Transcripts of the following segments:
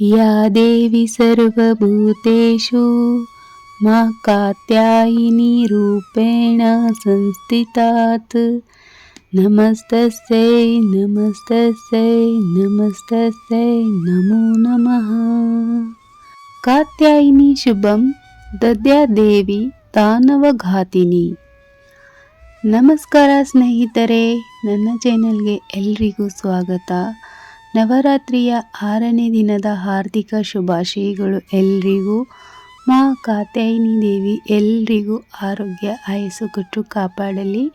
या देवी सर्वभूतेषु मा कात्यायिनी रूपेण संस्थितात् नमस्तस्यै नमस्तस्यै नमस्तस्यै नमो नमः ಕಾತ್ಯಾಯಿನಿ ಶುಭಂ ದದ್ಯಾದೇವಿ ದಾನವಘಾತಿನಿ ನಮಸ್ಕಾರ ಸ್ನೇಹಿತರೆ ನನ್ನ ಚಾನೆಲ್ಗೆ ಎಲ್ರಿಗೂ ಸ್ವಾಗತ ನವರಾತ್ರಿಯ ಆರನೇ ದಿನದ ಹಾರ್ದಿಕ ಶುಭಾಶಯಗಳು ಎಲ್ರಿಗೂ. ಮಾ ಕಾತ್ಯಾಯಿನಿ ದೇವಿ, ಎಲ್ರಿಗೂ ಆರೋಗ್ಯ, ಆಯಸ್ಸು ಕೊಟ್ಟು ಕಾಪಾಡಲಿ.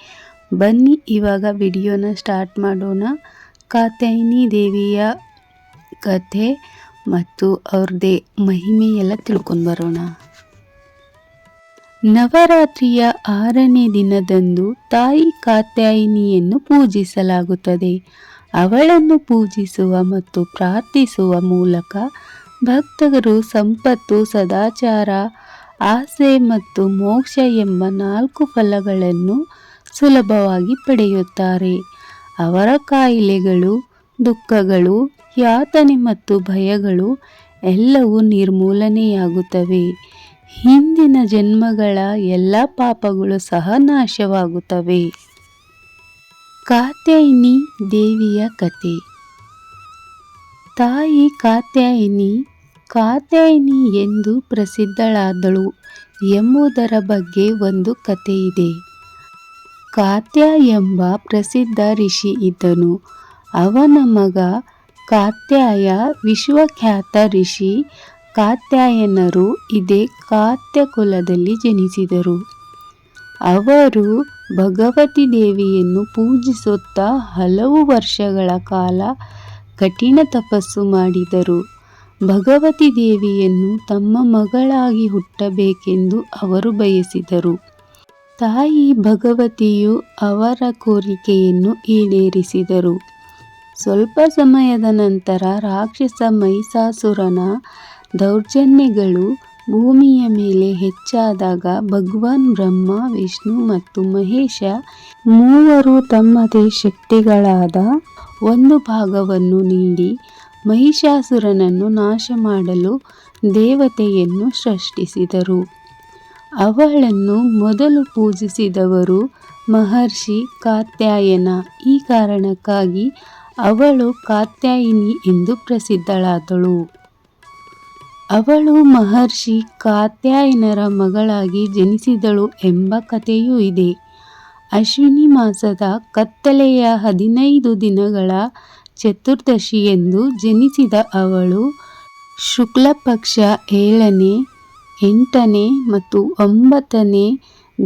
ಬನ್ನಿ, ಇವಾಗ ವಿಡಿಯೋನ ಸ್ಟಾರ್ಟ್ ಮಾಡೋಣ. ಕಾತ್ಯಾಯಿನಿ ದೇವಿಯ ಕಥೆ ಮತ್ತು ಅವ್ರದ್ದೇ ಮಹಿಮೆ ಎಲ್ಲ ತಿಳ್ಕೊಂಡು ಬರೋಣ. ನವರಾತ್ರಿಯ ಆರನೇ ದಿನದಂದು ತಾಯಿ ಕಾತ್ಯಾಯಿನಿಯನ್ನು ಪೂಜಿಸಲಾಗುತ್ತದೆ. ಅವಳನ್ನು ಪೂಜಿಸುವ ಮತ್ತು ಪ್ರಾರ್ಥಿಸುವ ಮೂಲಕ ಭಕ್ತರು ಸಂಪತ್ತು, ಸದಾಚಾರ, ಆಸೆ ಮತ್ತು ಮೋಕ್ಷ ಎಂಬ ನಾಲ್ಕು ಫಲಗಳನ್ನು ಸುಲಭವಾಗಿ ಪಡೆಯುತ್ತಾರೆ. ಅವರ ಕಾಯಿಲೆಗಳು, ದುಃಖಗಳು, ಯಾತನೆ ಮತ್ತು ಭಯಗಳು ಎಲ್ಲವೂ ನಿರ್ಮೂಲನೆಯಾಗುತ್ತವೆ. ಹಿಂದಿನ ಜನ್ಮಗಳ ಎಲ್ಲ ಪಾಪಗಳು ಸಹ ನಾಶವಾಗುತ್ತವೆ. ಕಾತ್ಯಾಯಿನಿ ದೇವಿಯ ಕತೆ. ತಾಯಿ ಕಾತ್ಯಾಯಿನಿ ಕಾತ್ಯಾಯಿನಿ ಎಂದು ಪ್ರಸಿದ್ಧಳಾದಳು ಎಂಬುದರ ಬಗ್ಗೆ ಒಂದು ಕತೆ ಇದೆ ಕಾತ್ಯ ಎಂಬ ಪ್ರಸಿದ್ಧ ಋಷಿ ಇದ್ದನು. ಅವನ ಮಗ ಕಾತ್ಯಾಯ ವಿಶ್ವಖ್ಯಾತ ಋಷಿ ಕಾತ್ಯಾಯನರು ಇದೇ ಕಾತ್ಯ ಕುಲದಲ್ಲಿ ಜನಿಸಿದರು. ಅವರು ಭಗವತಿ ದೇವಿಯನ್ನು ಪೂಜಿಸುತ್ತಾ ಹಲವು ವರ್ಷಗಳ ಕಾಲ ಕಠಿಣ ತಪಸ್ಸು ಮಾಡಿದರು. ಭಗವತಿ ದೇವಿಯನ್ನು ತಮ್ಮ ಮಗಳಾಗಿ ಹುಟ್ಟಬೇಕೆಂದು ಅವರು ಬಯಸಿದರು. ತಾಯಿ ಭಗವತಿಯು ಅವರ ಕೋರಿಕೆಯನ್ನು ಈಡೇರಿಸಿದರು. ಸ್ವಲ್ಪ ಸಮಯದ ನಂತರ ರಾಕ್ಷಸ ಮೈಸಾಸುರನ ದೌರ್ಜನ್ಯಗಳು ಭೂಮಿಯ ಮೇಲೆ ಹೆಚ್ಚಾದಾಗ ಭಗವಾನ್ ಬ್ರಹ್ಮ, ವಿಷ್ಣು ಮತ್ತು ಮಹೇಶ ಮೂವರು ತಮ್ಮದೇ ಶಕ್ತಿಗಳಾದ ಒಂದು ಭಾಗವನ್ನು ನೀಡಿ ಮಹಿಷಾಸುರನನ್ನು ನಾಶ ಮಾಡಲು ದೇವತೆಯನ್ನು ಸೃಷ್ಟಿಸಿದರು. ಅವಳನ್ನು ಮೊದಲು ಪೂಜಿಸಿದವರು ಮಹರ್ಷಿ ಕಾತ್ಯಾಯನ. ಈ ಕಾರಣಕ್ಕಾಗಿ ಅವಳು ಕಾತ್ಯಾಯಿನಿ ಎಂದು ಪ್ರಸಿದ್ಧಳಾದಳು. ಅವಳು ಮಹರ್ಷಿ ಕಾತ್ಯಾಯನರ ಮಗಳಾಗಿ ಜನಿಸಿದಳು ಎಂಬ ಕಥೆಯೂ ಇದೆ. ಅಶ್ವಿನಿ ಮಾಸದ ಕತ್ತಲೆಯ ಹದಿನೈದು ದಿನಗಳ ಚತುರ್ದಶಿಯೆಂದು ಜನಿಸಿದ ಅವಳು ಶುಕ್ಲ ಪಕ್ಷ ಏಳನೇ, ಎಂಟನೇ ಮತ್ತು ಒಂಬತ್ತನೇ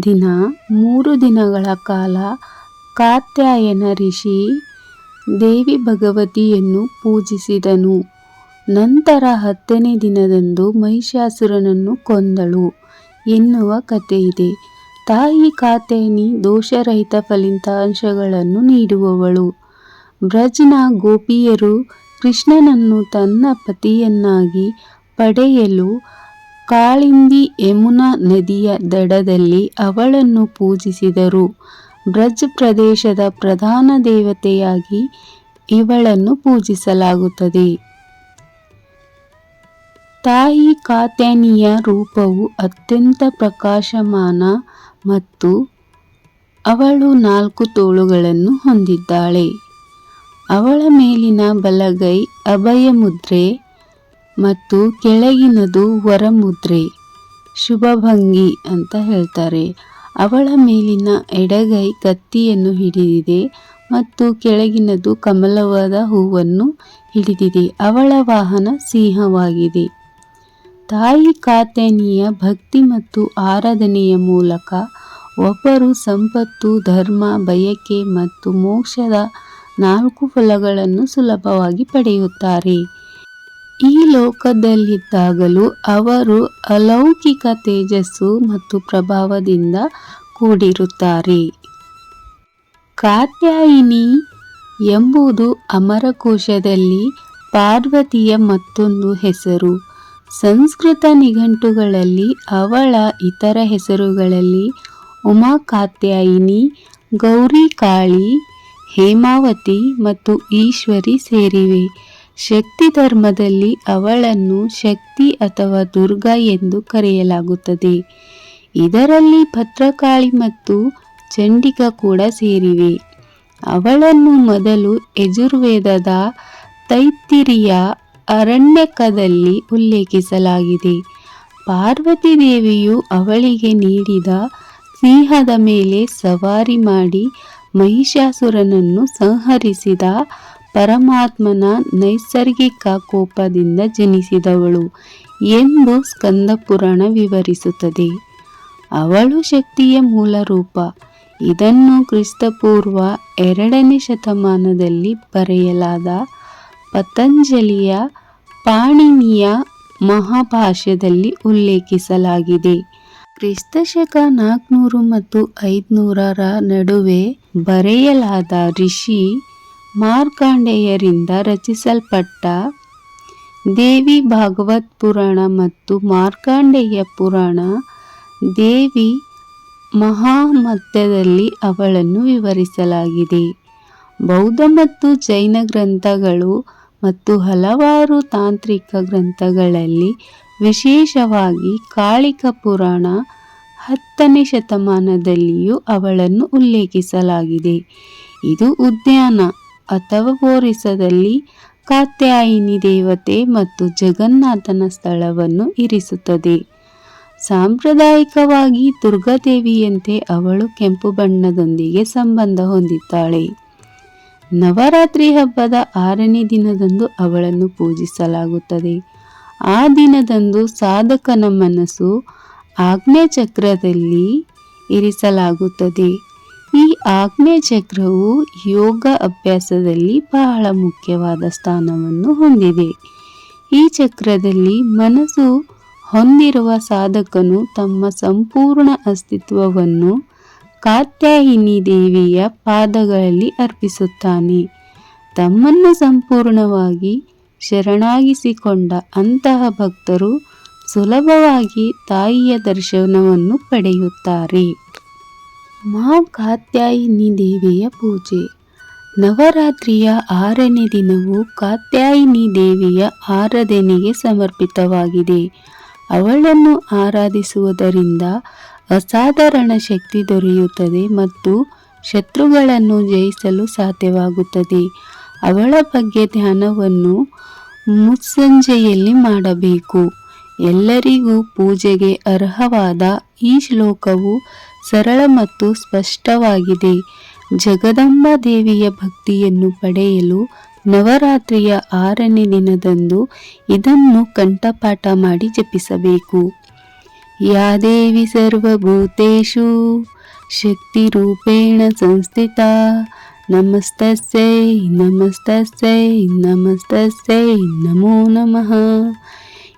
ದಿನ ಮೂರು ದಿನಗಳ ಕಾಲ ಕಾತ್ಯಾಯನ ಋಷಿ ದೇವಿ ಭಗವತಿಯನ್ನು ಪೂಜಿಸಿದನು. ನಂತರ ಹತ್ತನೇ ದಿನದಂದು ಮಹಿಷಾಸುರನನ್ನು ಕೊಂದಳು ಎನ್ನುವ ಕಥೆಯಿದೆ. ತಾಯಿ ಕಾತೇನಿ ದೋಷರಹಿತ ಫಲಿತಾಂಶಗಳನ್ನು ನೀಡುವವಳು. ಬ್ರಜ್ನ ಗೋಪಿಯರು ಕೃಷ್ಣನನ್ನು ತನ್ನ ಪತಿಯನ್ನಾಗಿ ಪಡೆಯಲು ಕಾಳಿಂದಿ ಯಮುನಾ ನದಿಯ ದಡದಲ್ಲಿ ಅವಳನ್ನು ಪೂಜಿಸಿದರು. ಬ್ರಜ್ ಪ್ರದೇಶದ ಪ್ರಧಾನ ದೇವತೆಯಾಗಿ ಇವಳನ್ನು ಪೂಜಿಸಲಾಗುತ್ತದೆ. ತಾಯಿ ಕಾತ್ಯಾನಿಯ ರೂಪವು ಅತ್ಯಂತ ಪ್ರಕಾಶಮಾನ ಮತ್ತು ಅವಳು ನಾಲ್ಕು ತೋಳುಗಳನ್ನು ಹೊಂದಿದ್ದಾಳೆ. ಅವಳ ಮೇಲಿನ ಬಲಗೈ ಅಭಯ ಮುದ್ರೆ ಮತ್ತು ಕೆಳಗಿನದು ವರಮುದ್ರೆ, ಶುಭಭಂಗಿ ಅಂತ ಹೇಳ್ತಾರೆ. ಅವಳ ಮೇಲಿನ ಎಡಗೈ ಕತ್ತಿಯನ್ನು ಹಿಡಿದಿದೆ ಮತ್ತು ಕೆಳಗಿನದು ಕಮಲವಾದ ಹೂವನ್ನು ಹಿಡಿದಿದೆ. ಅವಳ ವಾಹನ ಸಿಂಹವಾಗಿದೆ. ತಾಯಿ ಕಾತ್ಯಾನಿಯ ಭಕ್ತಿ ಮತ್ತು ಆರಾಧನೆಯ ಮೂಲಕ ಒಬ್ಬರು ಸಂಪತ್ತು, ಧರ್ಮ, ಬಯಕೆ ಮತ್ತು ಮೋಕ್ಷದ ನಾಲ್ಕು ಫಲಗಳನ್ನು ಸುಲಭವಾಗಿ ಪಡೆಯುತ್ತಾರೆ. ಈ ಲೋಕದಲ್ಲಿದ್ದಾಗಲೂ ಅವರು ಅಲೌಕಿಕ ತೇಜಸ್ಸು ಮತ್ತು ಪ್ರಭಾವದಿಂದ ಕೂಡಿರುತ್ತಾರೆ. ಕಾತ್ಯಾಯಿನಿ ಎಂಬುದು ಅಮರಕೋಶದಲ್ಲಿ ಪಾರ್ವತಿಯ ಮತ್ತೊಂದು ಹೆಸರು. ಸಂಸ್ಕೃತ ನಿಘಂಟುಗಳಲ್ಲಿ ಅವಳ ಇತರ ಹೆಸರುಗಳಲ್ಲಿ ಉಮಾಕಾತ್ಯಾಯಿನಿ ಗೌರಿ ಕಾಳಿ ಹೇಮಾವತಿ ಮತ್ತು ಈಶ್ವರಿ ಸೇರಿವೆ. ಶಕ್ತಿ ಧರ್ಮದಲ್ಲಿ ಅವಳನ್ನು ಶಕ್ತಿ ಅಥವಾ ದುರ್ಗಾ ಎಂದು ಕರೆಯಲಾಗುತ್ತದೆ. ಇದರಲ್ಲಿ ಭದ್ರಕಾಳಿ ಮತ್ತು ಚಂಡಿಕಾ ಕೂಡ ಸೇರಿವೆ. ಅವಳನ್ನು ಮೊದಲು ಯಜುರ್ವೇದದ ತೈತ್ತಿರಿಯ ಅರಣ್ಯಕದಲ್ಲಿ ಉಲ್ಲೇಖಿಸಲಾಗಿದೆ. ಪಾರ್ವತಿ ದೇವಿಯು ಅವಳಿಗೆ ನೀಡಿದ ಸಿಂಹದ ಮೇಲೆ ಸವಾರಿ ಮಾಡಿ ಮಹಿಷಾಸುರನನ್ನು ಸಂಹರಿಸಿದ ಪರಮಾತ್ಮನ ನೈಸರ್ಗಿಕ ಕೋಪದಿಂದ ಜನಿಸಿದವಳು ಎಂದು ಸ್ಕಂದಪುರಾಣ ವಿವರಿಸುತ್ತದೆ. ಅವಳು ಶಕ್ತಿಯ ಮೂಲ ರೂಪ. ಇದನ್ನು ಕ್ರಿಸ್ತಪೂರ್ವ ಎರಡನೇ ಶತಮಾನದಲ್ಲಿ ಬರೆಯಲಾದ ಪತಂಜಲಿಯ ಪಾಣಿನಿಯ ಮಹಾಭಾಷ್ಯದಲ್ಲಿ ಉಲ್ಲೇಖಿಸಲಾಗಿದೆ. ಕ್ರಿಸ್ತಶಕ ನಾಲ್ಕುನೂರು ಮತ್ತು ಐದುನೂರರ ನಡುವೆ ಬರೆಯಲಾದ ಋಷಿ ಮಾರ್ಕಾಂಡೇಯರಿಂದ ರಚಿಸಲ್ಪಟ್ಟ ದೇವಿ ಭಾಗವತ್ ಪುರಾಣ ಮತ್ತು ಮಾರ್ಕಾಂಡೇಯ ಪುರಾಣ, ದೇವಿ ಮಹಾಮತ್ಯದಲ್ಲಿ ಅವಳನ್ನು ವಿವರಿಸಲಾಗಿದೆ. ಬೌದ್ಧ ಮತ್ತು ಜೈನ ಗ್ರಂಥಗಳು ಮತ್ತು ಹಲವಾರು ತಾಂತ್ರಿಕ ಗ್ರಂಥಗಳಲ್ಲಿ ವಿಶೇಷವಾಗಿ ಕಾಳಿಕ ಪುರಾಣ ಹತ್ತನೇ ಶತಮಾನದಲ್ಲಿಯೂ ಅವಳನ್ನು ಉಲ್ಲೇಖಿಸಲಾಗಿದೆ. ಇದು ಉದ್ಯಾನ ಅಥವಾ ಪೋರಿಸದಲ್ಲಿ ಕಾತ್ಯಾಯಿನಿ ದೇವತೆ ಮತ್ತು ಜಗನ್ನಾಥನ ಸ್ಥಳವನ್ನು ಇರಿಸುತ್ತದೆ. ಸಾಂಪ್ರದಾಯಿಕವಾಗಿ ದುರ್ಗಾದೇವಿಯಂತೆ ಅವಳು ಕೆಂಪು ಬಣ್ಣದೊಂದಿಗೆ ಸಂಬಂಧ ಹೊಂದಿದ್ದಾಳೆ. ನವರಾತ್ರಿ ಹಬ್ಬದ ಆರನೇ ದಿನದಂದು ಅವಳನ್ನು ಪೂಜಿಸಲಾಗುತ್ತದೆ. ಆ ದಿನದಂದು ಸಾಧಕನ ಮನಸ್ಸು ಚಕ್ರದಲ್ಲಿ ಇರಿಸಲಾಗುತ್ತದೆ. ಈ ಚಕ್ರವು ಯೋಗ ಅಭ್ಯಾಸದಲ್ಲಿ ಬಹಳ ಮುಖ್ಯವಾದ ಸ್ಥಾನವನ್ನು ಹೊಂದಿದೆ. ಈ ಚಕ್ರದಲ್ಲಿ ಮನಸ್ಸು ಹೊಂದಿರುವ ಸಾಧಕನು ತಮ್ಮ ಸಂಪೂರ್ಣ ಅಸ್ತಿತ್ವವನ್ನು ಕಾತ್ಯಾಯಿನಿ ದೇವಿಯ ಪಾದಗಳಲ್ಲಿ ಅರ್ಪಿಸುತ್ತಾನೆ. ತಮ್ಮನ್ನು ಸಂಪೂರ್ಣವಾಗಿ ಶರಣಾಗಿಸಿಕೊಂಡ ಅಂತಹ ಭಕ್ತರು ಸುಲಭವಾಗಿ ತಾಯಿಯ ದರ್ಶನವನ್ನು ಪಡೆಯುತ್ತಾರೆ. ಮಾ ಕಾತ್ಯಾಯಿನಿ ದೇವಿಯ ಪೂಜೆ. ನವರಾತ್ರಿಯ ಆರನೇ ದಿನವು ಕಾತ್ಯಾಯಿನಿ ದೇವಿಯ ಆರಾಧನೆಗೆ ಸಮರ್ಪಿತವಾಗಿದೆ. ಅವಳನ್ನು ಆರಾಧಿಸುವುದರಿಂದ ಅಸಾಧಾರಣ ಶಕ್ತಿ ದೊರೆಯುತ್ತದೆ ಮತ್ತು ಶತ್ರುಗಳನ್ನು ಜಯಿಸಲು ಸಾಧ್ಯವಾಗುತ್ತದೆ. ಅವಳ ಬಗ್ಗೆ ಧ್ಯಾನವನ್ನು ಮುಸ್ಸಂಜೆಯಲ್ಲಿ ಮಾಡಬೇಕು. ಎಲ್ಲರಿಗೂ ಪೂಜೆಗೆ ಅರ್ಹವಾದ ಈ ಶ್ಲೋಕವು ಸರಳ ಮತ್ತು ಸ್ಪಷ್ಟವಾಗಿದೆ. ಜಗದಂಬ ದೇವಿಯ ಭಕ್ತಿಯನ್ನು ಪಡೆಯಲು ನವರಾತ್ರಿಯ ಆರನೇ ದಿನದಂದು ಇದನ್ನು ಕಂಠಪಾಠ ಮಾಡಿ ಜಪಿಸಬೇಕು. ಯಾ देवी सर्वभूतेषु ಶಕ್ತಿರೂಪೇಣ संस्थिता ನಮಸ್ತಸ್ಯೈ नमस्तस्यै नमस्तस्यै ನಮೋ ನಮಃ.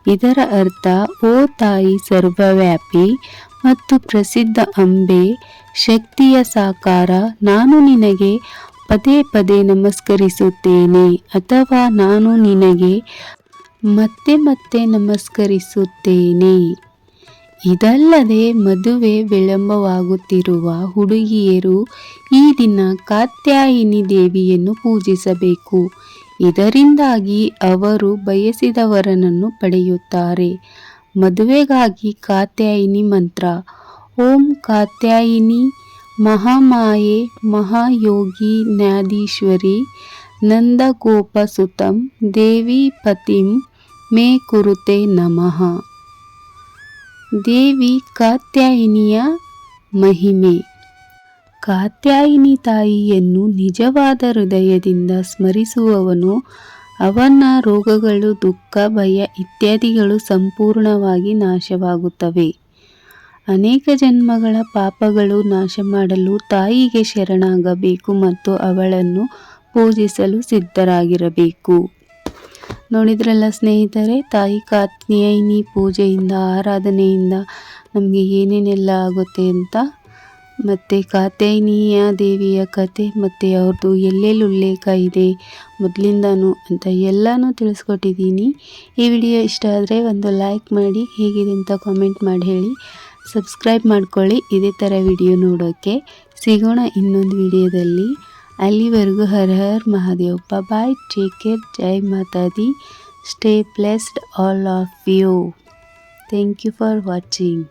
ಇದರ ಅರ್ಥ, ಓ ತಾಯಿ ಸರ್ವವ್ಯಾಪಿ ಮತ್ತು ಪ್ರಸಿದ್ಧ ಅಂಬೆ, ಶಕ್ತಿಯ ಸಾಕಾರ ನಾನು ನಿನಗೆ ಪದೇ ಪದೇ ನಮಸ್ಕರಿಸುತ್ತೇನೆ ಅಥವಾ ನಾನು ನಿನಗೆ ಮತ್ತೆ ಮತ್ತೆ ನಮಸ್ಕರಿಸುತ್ತೇನೆ. ಇದಲ್ಲದೆ ಮದುವೆ ವಿಳಂಬವಾಗುತ್ತಿರುವ ಹುಡುಗಿಯರು ಈ ದಿನ ಕಾತ್ಯಾಯಿನಿ ದೇವಿಯನ್ನು ಪೂಜಿಸಬೇಕು. ಇದರಿಂದಾಗಿ ಅವರು ಬಯಸಿದವರನನ್ನು ಪಡೆಯುತ್ತಾರೆ. ಮದುವೆಗಾಗಿ ಕಾತ್ಯಾಯಿನಿ ಮಂತ್ರ, ಓಂ ಕಾತ್ಯಾಯಿನಿ ಮಹಾಮಾಯೆ ಮಹಾಯೋಗಿ ನ್ಯಾದೀಶ್ವರಿ ನಂದಗೋಪಸುತಂ ದೇವಿ ಪತಿಂ ಮೇ ಕುರುತೆ ನಮಃ. ದೇವಿ ಕಾತ್ಯಾಯಿನಿಯ ಮಹಿಮೆ. ಕಾತ್ಯಾಯಿನಿ ತಾಯಿಯನ್ನು ನಿಜವಾದ ಹೃದಯದಿಂದ ಸ್ಮರಿಸುವವನು, ಅವನ ರೋಗಗಳು, ದುಃಖ, ಭಯ ಇತ್ಯಾದಿಗಳು ಸಂಪೂರ್ಣವಾಗಿ ನಾಶವಾಗುತ್ತವೆ. ಅನೇಕ ಜನ್ಮಗಳ ಪಾಪಗಳು ನಾಶ ಮಾಡಲು ತಾಯಿಗೆ ಶರಣಾಗಬೇಕು ಮತ್ತು ಅವಳನ್ನು ಪೂಜಿಸಲು ಸಿದ್ಧರಾಗಿರಬೇಕು. ನೋಡಿದ್ರಲ್ಲ ಸ್ನೇಹಿತರೆ, ತಾಯಿ ಕಾತ್ನಿಯಿನಿ ಪೂಜೆಯಿಂದ, ಆರಾಧನೆಯಿಂದ ನಮಗೆ ಏನೇನೆಲ್ಲ ಆಗುತ್ತೆ ಅಂತ? ಮತ್ತು ಕಾತ್ಯಾಯಿನಿಯ ದೇವಿಯ ಕತೆ, ಮತ್ತು ಅವ್ರದ್ದು ಎಲ್ಲೆಲ್ಲಿ ಉಲ್ಲೇಖ ಇದೆ ಮೊದಲಿಂದನೂ ಅಂತ ಎಲ್ಲನೂ ತಿಳಿಸ್ಕೊಟ್ಟಿದ್ದೀನಿ. ಈ ವಿಡಿಯೋ ಇಷ್ಟ ಆದರೆ ಒಂದು ಲೈಕ್ ಮಾಡಿ, ಹೇಗಿದೆ ಅಂತ ಕಾಮೆಂಟ್ ಮಾಡಿ ಹೇಳಿ. ಸಬ್ಸ್ಕ್ರೈಬ್ ಮಾಡ್ಕೊಳ್ಳಿ, ಇದೇ ಥರ ವಿಡಿಯೋ ನೋಡೋಕ್ಕೆ ಸಿಗೋಣ ಇನ್ನೊಂದು ವಿಡಿಯೋದಲ್ಲಿ. ಅಲ್ಲಿವರೆಗೂ Hara Har Mahadev bye take care Jai Mata Di stay blessed all of you thank you for watching